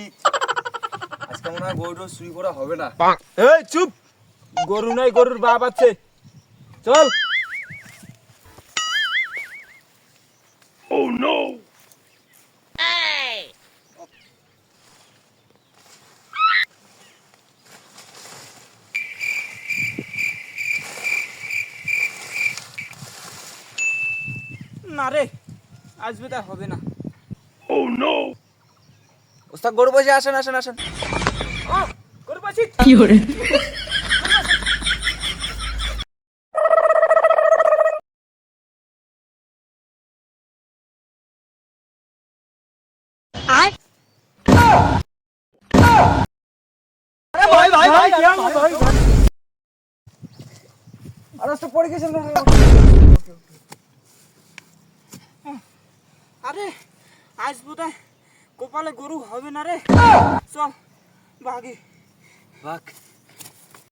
ঈদ। আজকে মনে হয় গরু করা হবে না। এই চুপ! গরু নাই গরুর বাপ আছে। চল। না রে আজ বোধহয় হবে না। ওস্তাদ গরু বসে আসেন আসেন আসেন। গরু পাচ্ছি ভাই ভাই ভাই ভাই? আর ওস্তাদ পড়ে গেছেন আরে আজ বোধহয় কপালে গরু হবে না রে চল বাঘে বাক